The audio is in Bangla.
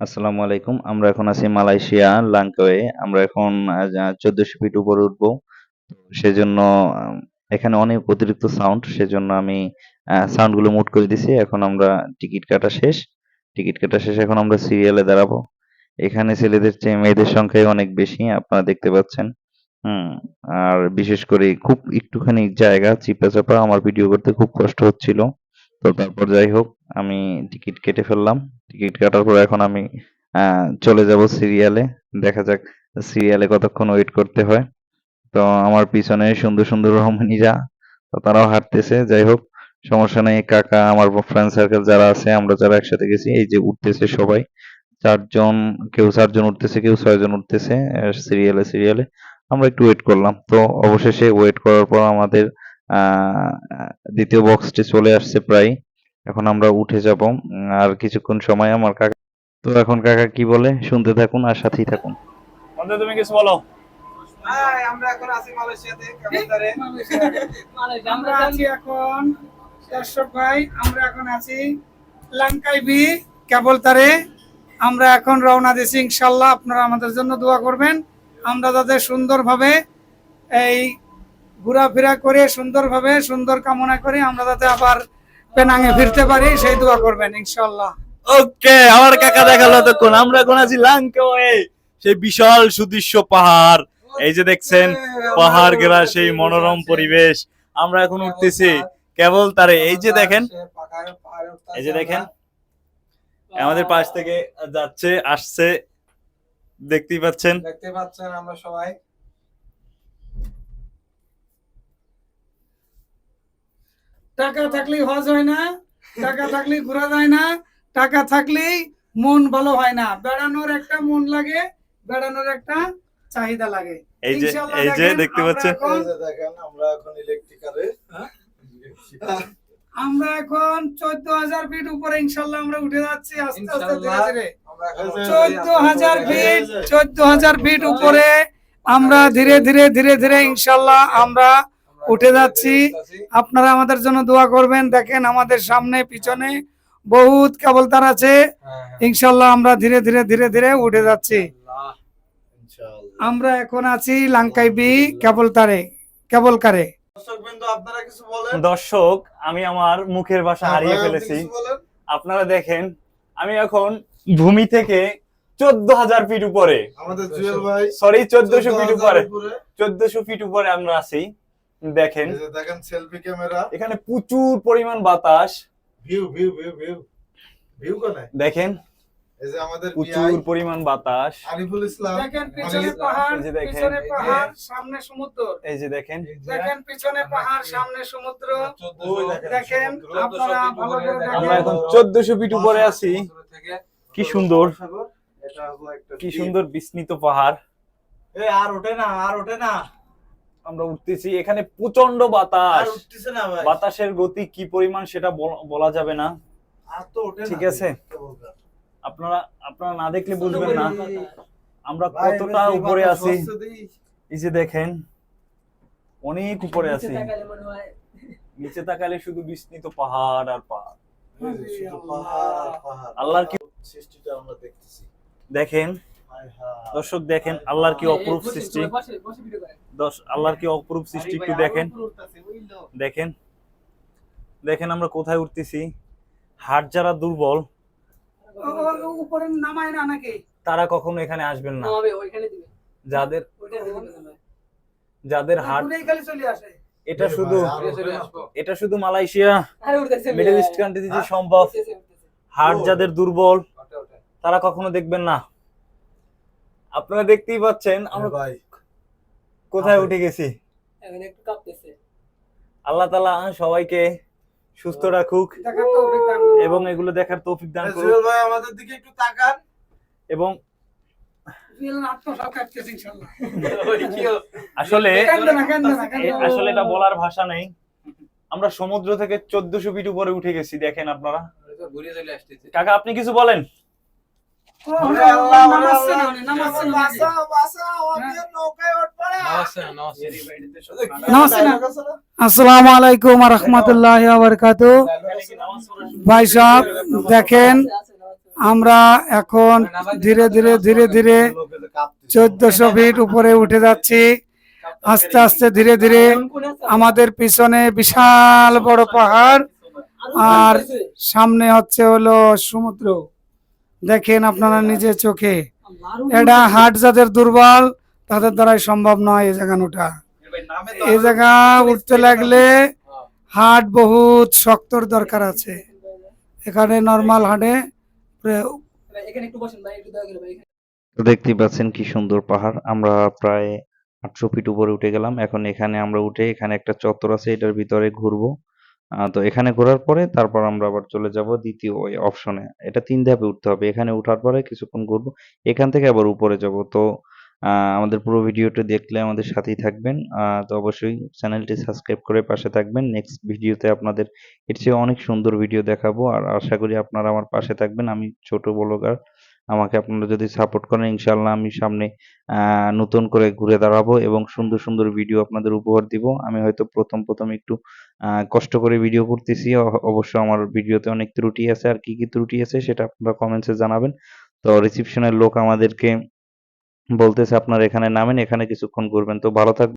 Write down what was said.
আসসালামু আলাইকুম। আমরা এখন আছি মালয়েশিয়া লাংকাওয়ে আমরা এখন চোদ্দশো ফিট উপরে উঠবো। সেজন্য এখানে অনেক অতিরিক্ত সাউন্ড সেজন্য আমি সাউন্ডগুলো মুট করে দিছি। এখন আমরা টিকিট কাটা শেষ। টিকিট কাটা শেষ এখন আমরা সিরিয়ালে দাঁড়াবো। এখানে ছেলেদের চেয়ে মেয়েদের সংখ্যাই অনেক বেশি, আপনারা দেখতে পাচ্ছেন। হুম, আর বিশেষ করে খুব একটুখানি জায়গা চিপা চাপা আমার ভিডিও করতে খুব কষ্ট হচ্ছিল। তো তারপর যাই হোক, আমি টিকিট কেটে ফেললাম। টিকিট কাটার পর এখন আমি চলে যাব সিরিয়ালে। দেখা যাক সিরিয়ালে কতক্ষণ ওয়েট করতে হয়। তো আমার পিছনে সুন্দর সুন্দর রমণীরা তারাও হাঁটতেছে। যাই হোক, সমস্যা নেই, কাকা, আমার ফ্রেন্ড সার্কেল যারা আছে, আমরা যারা একসাথে গেছি, এই যে উঠতেছে সবাই। চারজন, কেউ চারজন উঠতেছে, কেউ ছয়জন উঠতেছে সিরিয়ালে সিরিয়ালে। আমরা একটু ওয়েট করলাম। তো অবশেষে ওয়েট করার পর আমাদের দ্বিতীয় বক্সটি চলে আসছে প্রায়। এখন আমরা উঠে যাব। আর কিছুক্ষণ সময় আমার কাকা তো এখন কাকা কি বলে? শুনতে থাকুন আর সাথেই থাকুন। তুমি কিছু বলো। আমরা এখন আছি মালয়েশিয়াতে। আমরা আছি এখন দর্শক ভাই আমরা এখন আছি লঙ্কাই বি কেবল তারে। আমরা এখন রওনা দিছি ইনশাল্লাহ আপনারা আমাদের জন্য দোয়া করবেন। আমরা যাতে সুন্দরভাবে এই ঘোরাফেরা করে সুন্দরভাবে সুন্দর কামনা করে আমরা যাতে আবার পেনাঙে ফিরতে পারি সেই দোয়া করবেন ইনশাল্লাহ ওকে আমার কাকা দেখাল তখন আমরা এখন আছি লাঙ্কাওয়ে সেই বিশাল সুদৃশ্য পাহাড়। এই যে দেখছেন পাহাড় ঘেরা সেই মনোরম পরিবেশ। আমরা এখন উঠতেছি কেবল তারে। এই যে দেখেন এই যে দেখেন আমাদের পাশ থেকে যাচ্ছে আসছে দেখতেই পাচ্ছেন। দেখতে পাচ্ছেন আমরা সবাই। টাকা থাকলেই হজ হয় না টাকা থাকলেই ঘোরা যায় না টাকা থাকলেই মন ভালো হয় না। বেড়ানোর একটা মন লাগে বেড়ানোর একটা চাহিদা লাগে। এই যে এই যে দেখতে আমরা পাচ্ছেন? দেখেন আমরা এখন ইলেকট্রিকারে আমরা এখন চোদ্দ হাজার ফিট উপরে ইনশাল্লাহ আমরা উঠে যাচ্ছি আস্তে আস্তে ধীরে ধীরে। আমরা এখন চোদ্দ হাজার ফিট চোদ্দ হাজার ফিট উপরে আমরা ধীরে ধীরে ধীরে ধীরে ইনশাল্লাহ আমরা উঠে যাচ্ছি। আপনারা আমাদের জন্য দোয়া করবেন। দেখেন আমাদের সামনে পিছনে বহুত কেবল তার আছে ইনশাল্লাহ আমরা ধীরে ধীরে ধীরে ধীরে উঠে যাচ্ছি। আমরা এখন আছি লাঙ্কাই বি কেবল তারে কেবল কারে দর্শকবৃন্দ আপনারা কিছু বলেন? দর্শক আমি আমার মুখের ভাষা হারিয়ে হ্যাঁ, ফেলেছি। আপনারা দেখেন আমি এখন ভূমি থেকে চোদ্দ হাজার ফিট উপরে। আমাদের জুয়েল ভাই সরি চোদ্দশো ফিট 14,000 উপরে। উপরে। চোদ্দশো ফিট উপরে আমরা আছি। দেখেন। যে দেখেন সেলফি ক্যামেরা এখানে প্রচুর পরিমাণ বাতাস। View view view view view কোনে? দেখেন। এই যে আমাদের প্রচুর পরিমাণ বাতাস। আরিফুল ইসলাম। দেখেন পিছনে পাহাড় এই যে দেখেন, পিছনে পাহাড় সামনে সমুদ্র। এই যে দেখেন। দেখেন পিছনে পাহাড় সামনে সমুদ্র। দেখেন আপনারা ভালো করে দেখেন। আমরা এখন চোদ্দশো ফিট উপরে আছি। কি সুন্দর। এটা হলো একটা কি সুন্দর বিস্মিত পাহাড়। এই আর ওঠে না আর ওঠে না। আমরা উঠতেছি এখানে প্রচণ্ড বাতাস। বাতাসের গতি কি পরিমাণ সেটা বলা যাবে না। আর তো ওঠে না। ঠিক আছে। আপনারা আপনারা না দেখলে বুঝবেন না। আমরা কতটা উপরে আছি? এই যে দেখেন অনেক উপরে আছি। নিচে তাকালে শুধু বিস্মিত পাহাড় আর পাহাড়। এই পাহাড় আর পাহাড়। আল্লাহর কি সৃষ্টিটা আমরা দেখতেছি। দেখেন হায় হায়। দর্শক দেখেন আল্লাহর কি অপরূপ সৃষ্টি? আল্লাহর কি অপরূপ সৃষ্টি একটু দেখেন। দেখেন দেখেন আমরা কোথায় উঠতেছি। হাট যারা দুর্বল ও- ও- ও উপরে নামায় না নাকি? তারা কখনো এখানে আসবেন না। যাদের যাদের হাট পুরেই খালি চলে আসে। এটা শুধু। এটা শুধু মালয়েশিয়া মিডল ইস্ট কান্ট্রিতে সম্ভব। হার্ট যাদের দুর্বল তারা কখনো দেখবেন না। আপনারা দেখতেই পাচ্ছেন আমরা হ্যাঁ ভাই। কোথায় উঠে গেছি? আল্লাহ তালা সবাইকে সুস্থ রাখুক অভিজ্ঞান করুন। এবং এগুলো দেখার তৌফিক দান করুক। জুয়েল ভাই আমাদের দিকে একটু তাকান। এবং। আসলে। আসলে এটা বলার ভাষা নেই। আমরা সমুদ্র থেকে চোদ্দশো ফিট উপরে উঠে গেছি দেখেন আপনারা। কাকা আপনি কিছু বলেন? আসসালামু আলাইকুম রহমতুল্লাহ বারকাতু ভাই সাহেব দেখেন আমরা এখন ধীরে ধীরে ধীরে ধীরে চোদ্দশো ফিট উপরে উঠে যাচ্ছি। আস্তে আস্তে ধীরে ধীরে আমাদের পিছনে বিশাল বড় পাহাড়। আর সামনে হচ্ছে হলো সমুদ্র। দেখেন আপনারা নিজে চোখে। এটা হাট যাদের দুর্বল তাদের দ্বারাই সম্ভব নয় এই জায়গা ওঠা এই জায়গা উঠতে লাগলে হাট বহুত শক্তর দরকার আছে। এখানে নর্মাল হাটে দেখতে পাচ্ছেন কি সুন্দর পাহাড়। আমরা প্রায় আটশো ফিট উপরে উঠে গেলাম। এখন এখানে আমরা উঠে এখানে একটা চত্বর আছে এটার ভিতরে ঘুরবো। তো এখানে ঘোরার পরে তারপর আমরা আবার চলে যাব দ্বিতীয় ওই অপশনে এটা তিন ধাপে উঠতে হবে। এখানে উঠার পরে কিছুক্ষণ ঘুরবো। এখান থেকে আবার উপরে যাব। তো আমাদের পুরো ভিডিওটি দেখলে আমাদের সাথেই থাকবেন। তো অবশ্যই চ্যানেলটি সাবস্ক্রাইব করে পাশে থাকবেন। নেক্সট ভিডিওতে আপনাদের এর চেয়ে অনেক সুন্দর ভিডিও দেখাবো। আর আশা করি আপনারা আমার পাশে থাকবেন। আমি ছোট ব্লগার। আমাকে আপনারা যদি সাপোর্ট করেন ইনশাল্লাহ আমি সামনে নতুন করে ঘুরে দাঁড়াবো এবং সুন্দর সুন্দর ভিডিও আপনাদের উপহার দিব। আমি হয়তো প্রথম প্রথম একটু কষ্ট করে ভিডিও করতেছি। অবশ্য আমার ভিডিওতে অনেক ত্রুটি আছে। আর কি কি ত্রুটি আছে সেটা আপনারা কমেন্টসে জানাবেন। তো রিসিপশনের লোক আমাদেরকে বলতেছে, আপনারা এখানে নামেন, এখানে কিছুক্ষণ করবেন তো ভালো থাকবেন।